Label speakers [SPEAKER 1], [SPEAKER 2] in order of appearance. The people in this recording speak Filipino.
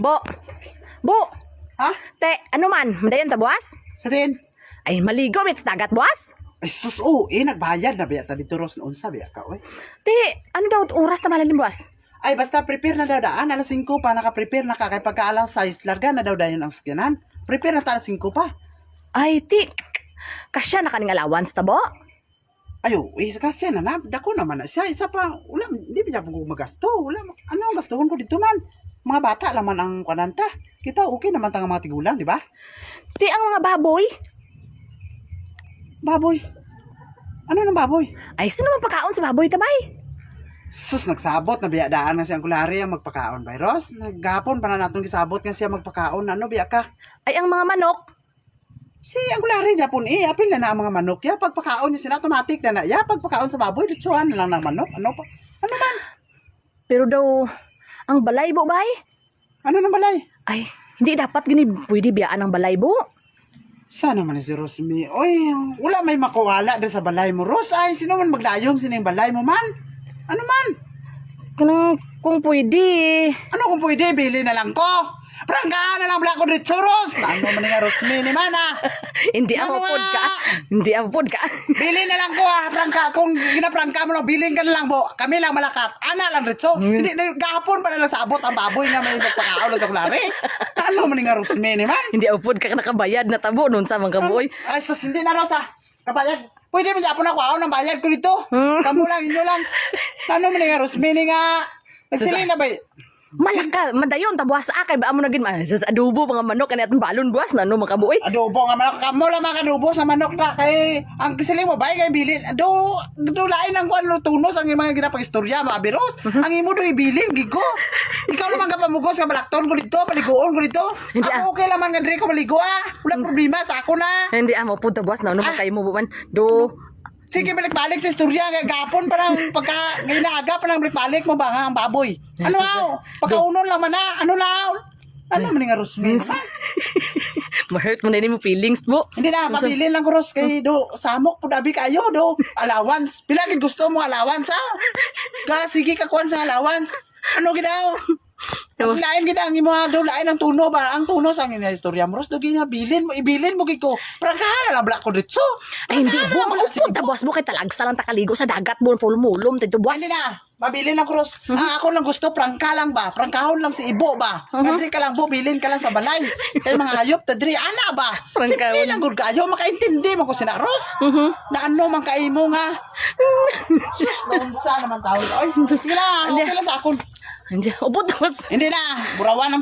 [SPEAKER 1] Bo. Bo.
[SPEAKER 2] Ha?
[SPEAKER 1] Te, ano man? Madayon ta buwas?
[SPEAKER 2] Sa din?
[SPEAKER 1] Ay, maligo bit dagat buwas?
[SPEAKER 2] Ay sus, oh, eh, nagbayad na biya. Tadi turos noon sa biya ka, oy.
[SPEAKER 1] Te, ano daw oras na malalim buwas?
[SPEAKER 2] Ay, basta prepare na daw daan. Alas 5 pa, naka-prepare na ka. Kaya pagka alas 6, larga na daw dayon ang sakyanan. Prepare na ta alas 5 pa.
[SPEAKER 1] Ay, ti. Kasya na kaning allowance ta, bo?
[SPEAKER 2] Ayo, eh, kasi na na, dako naman na siya. Isa pa, wala, hindi ba niya magasto? Wala, ano ang gastuhon ko dito man? Mga bata laman ang kananta. Kita, okay naman tanga mga tigulang, di ba?
[SPEAKER 1] Ti, ang mga baboy.
[SPEAKER 2] Baboy. Ano ng baboy?
[SPEAKER 1] Ay, sino man pagkaon sa baboy, tabay?
[SPEAKER 2] Sus, nagsabot na biya daan na siyang kulari ang magpakaon, Bayros. Naggapon pa na natong gisabot nga siya magpakaon. Ano biya ka?
[SPEAKER 1] Ay, ang mga manok.
[SPEAKER 2] Si Angulari Japon eh, apil na na ang mga manok. Ya, pagpakaon niya sila, automatic na na. Ya, pagpakaon sa baboy, ditsuhan na lang ng manok. Ano pa? Ano man?
[SPEAKER 1] Pero daw, ang balay, bo, bay?
[SPEAKER 2] Ano nang balay?
[SPEAKER 1] Ay, hindi dapat gini pwede biyaan ang balay, bo.
[SPEAKER 2] Sana man si Rosmi. Oy, wala may makuwala doon sa balay mo. Ros, ay, sino man magdayong sino yung balay mo man? Ano man?
[SPEAKER 1] Kanang, kung pwede.
[SPEAKER 2] Ano kung pwede, bili na lang ko. Pranggahan na lang Black Red Soros. Ano man nga Rosmi ni man ah.
[SPEAKER 1] hindi
[SPEAKER 2] Ano
[SPEAKER 1] ang food ka.
[SPEAKER 2] nga?
[SPEAKER 1] Hindi ang food ka.
[SPEAKER 2] Bili na lang ko ah, prangka. Kung ginaprangka mo, no, bilhin ka na lang bo. Kami lang malakat. Ana lang Ritso. Hindi, na- gahapon pa na lang sabot ang baboy nga may magpakaon sa kulari. Ano man nga Rosmi ni man?
[SPEAKER 1] hindi ang food ka nakabayad na tabo nun sa mga kaboy.
[SPEAKER 2] Ay, sus, hindi na Rosa. Kabayad. Pwede mo yapon ako ako ng bayad ko dito.
[SPEAKER 1] Hmm.
[SPEAKER 2] Kamu lang, inyo lang. Ano man nga Rosmi ni nga? Nagsiling na ba?
[SPEAKER 1] Malaka, madayon, tabuas sa akay, ba mo naging, ah, sus, adobo, mga manok, kaniyat balon, buwas na, no, mga kaboy.
[SPEAKER 2] Adobo nga manok. Kamu lang mga adobo sa manok na kay ang kisiling mo bay kay bilin. Do do lain ang kuan tunos ang mga ginapang istorya mga biros.
[SPEAKER 1] Mhm.
[SPEAKER 2] Ang imo do ibilin gigo. Ikaw naman ka pamugos ka balakton ko dito, paliguon ko dito.
[SPEAKER 1] Hindi, ah.
[SPEAKER 2] Ako okay lang man nga ko maligo ah. Wala problema sa ako na.
[SPEAKER 1] Hindi, ah, mapunta buwas na, no, mga kayo mo, buwan. Do,
[SPEAKER 2] Sige, balik-balik sa istorya. Gapon pa lang, pagka ngayon na aga pa lang balik mo ba nga ang baboy. Ano aw? Pagkaunon lang man na. Ano na aw? Ano man nga Rosmin?
[SPEAKER 1] ma-hurt mo na yun mo feelings mo.
[SPEAKER 2] Hindi na, pabilin lang ko Ros. Kay do, samok po dabi kayo do. Allowance. Pila gid gusto mo allowance ha? Ka, sige ka kuan sa allowance. Ano gidaw? Ang lain gid ang imo do lain ang tuno ba? Ang tuno sa ngina istorya mo. Do gina bilin mo, ibilin mo gid ko. Prangkahan na black ko ditso.
[SPEAKER 1] Ay, hindi,
[SPEAKER 2] lang
[SPEAKER 1] maupod, tabuas mo kay talagsa lang takaligo sa dagat mo, pulmulom, tito buwas.
[SPEAKER 2] Hindi na. Mabili ng cross. Ah, ako lang gusto, prangka lang ba? Prangkahon lang si Ibo ba? Tadri ka lang, bo, bilin ka lang sa balay. Kaya mga hayop, tadri, ana ba? Simple lang, gud kayo, makaintindi mo ko sina Ros. Na ano man kaimo nga. Sus, noon sa naman tao. Ay, sige na, okay lang sa akon.
[SPEAKER 1] Hindi, tabuas.
[SPEAKER 2] Hindi na, burawan ang